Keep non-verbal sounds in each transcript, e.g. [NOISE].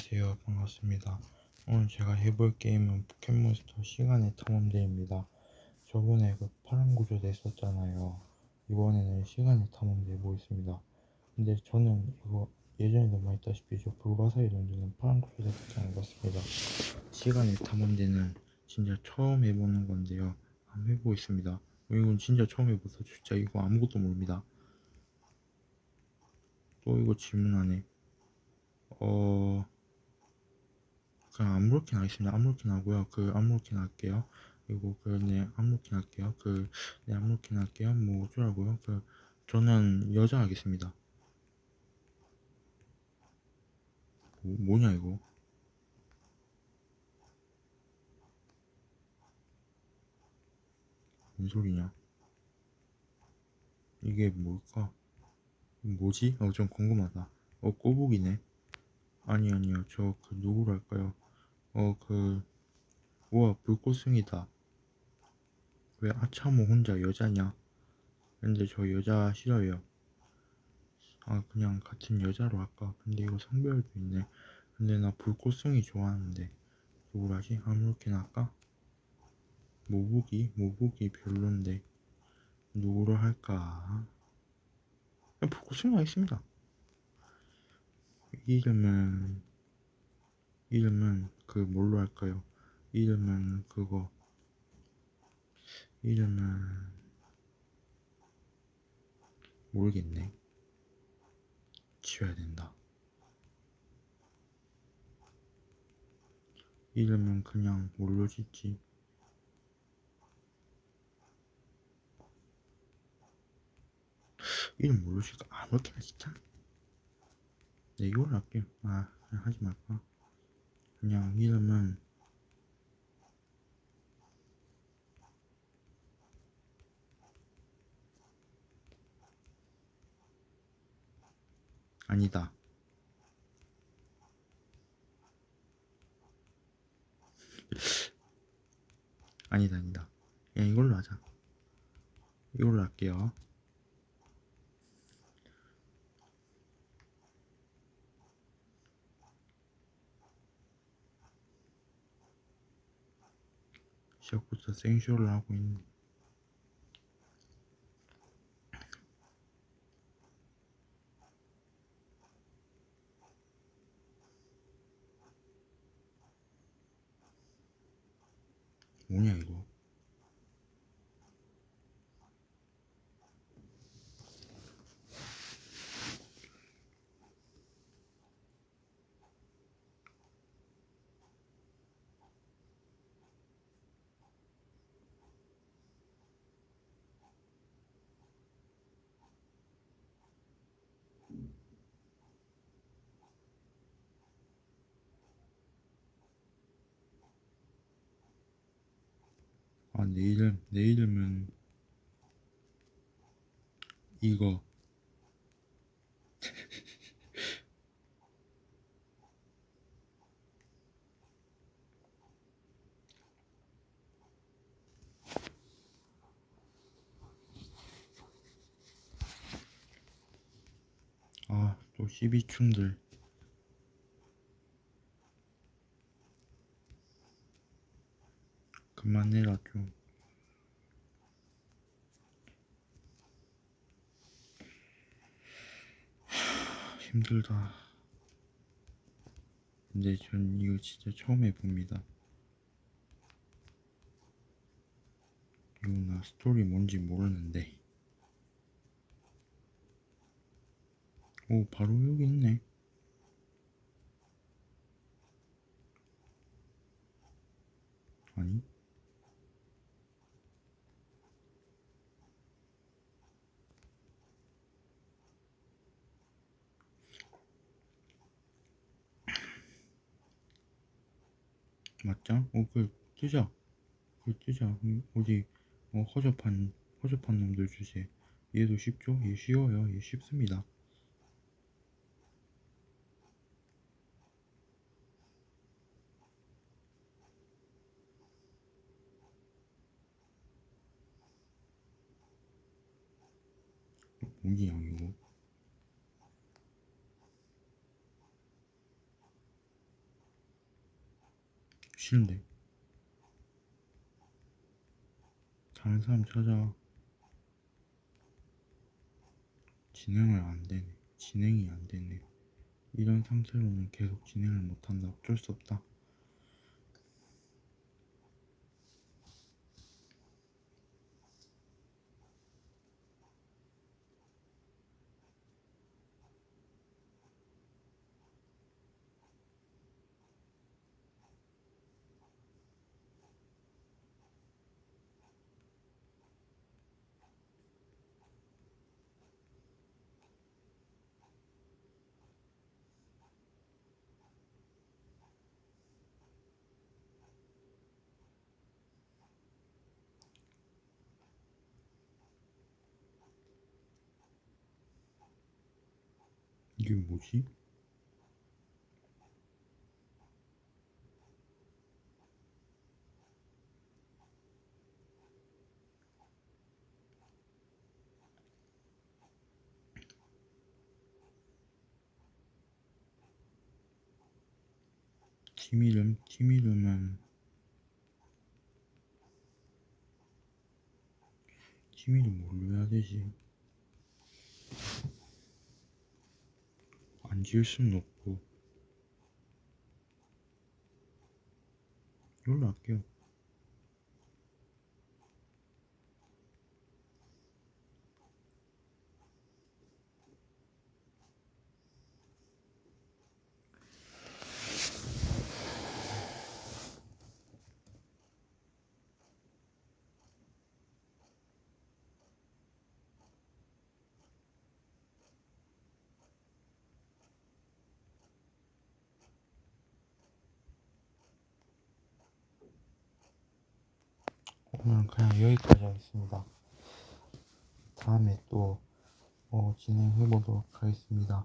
안녕하세요. 반갑습니다. 오늘 제가 해볼 게임은 포켓몬스터 시간의 탐험대입니다. 저번에 그 파란 구조 냈었잖아요. 이번에는 시간의 탐험대 해보겠습니다. 근데 저는 이거 예전에도 말했다시피 저 불가사의 논두는 파란 구조 대밖에 안 해봤습니다. 시간의 탐험대는 진짜 처음 해보는 건데요. 한번 해보겠습니다. 어, 이건 진짜 처음 해봐서 진짜 이거 아무것도 모릅니다. 또 이거 질문하네. 어 그냥 아무렇게나 하겠습니다. 아무렇게나 하고요. 그 아무렇게나 할게요. 그리고 그네 아무렇게나 할게요. 그네 아무렇게나 할게요. 뭐 어쩌라고요? 그 저는 여자 하겠습니다. 뭐, 뭐냐 이거? 무슨 소리냐? 이게 뭘까? 뭐지? 어 좀 궁금하다. 어 꼬북이네. 아니 아니요. 저 그 누구로 할까요? 어 그 우와 불꽃승이다. 왜 아차모 혼자 여자냐? 근데 저 여자 싫어요. 아 그냥 같은 여자로 할까? 근데 이거 성별도 있네. 근데 나 불꽃승이 좋아하는데 누구로 하지? 아무렇게나 할까? 모북이? 모북이 별론데 누구로 할까? 그냥 불꽃승이 하겠습니다. 이름은 이름은 그 뭘로 할까요? 이름은 그거 이름은 모르겠네. 지워야 된다. 이름은 그냥 뭘로 짓지? 이름 뭘로 짓까? 아무렇게나 짓자. 네, 이걸로 할게요. 아, 하지 말까? 그냥 이름은 아니다. 아니다, 아니다. 그냥 이걸로 하자. 이걸로 할게요. 시작부터 생쇼를 하고 있네. 뭐냐 이거? 아, 내 이름, 내 이름은 이거. [LAUGHS] 아, 또 12충들. 그만해라 좀. 하, 힘들다. 근데 전 이거 진짜 처음 해봅니다. 이거 나 스토리 뭔지 모르는데. 오, 바로 여기 있네. 아니? 맞죠? 어, 그 뜨자. 그 뜨자. 음, 어디 어, 허접한 허접한 놈들 주제. 얘도 쉽죠? 얘 쉬워요. 얘 쉽습니다. 뭐냐 이거? 싫은데. 다른 사람 찾아 진행을 안 되네. 진행이 안 되네. 이런 상태로는 계속 진행을 못한다. 어쩔 수 없다 이게 뭐지? 팀 이름? 팀 이름은 팀 이름 뭘로 해야 되지? 안 지을 수는 없고. 이걸로 할게요 오늘은 그냥 여기까지 하겠습니다. 다음에 또 어, 진행해 보도록 하겠습니다.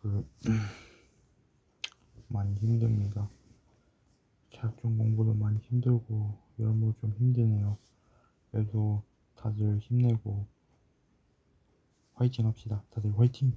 그 [CLEARS THROAT] 많이 힘듭니다. 자격증 공부도 많이 힘들고 여러모로 좀 힘드네요. 그래도 다들 힘내고 화이팅 합시다. 다들 화이팅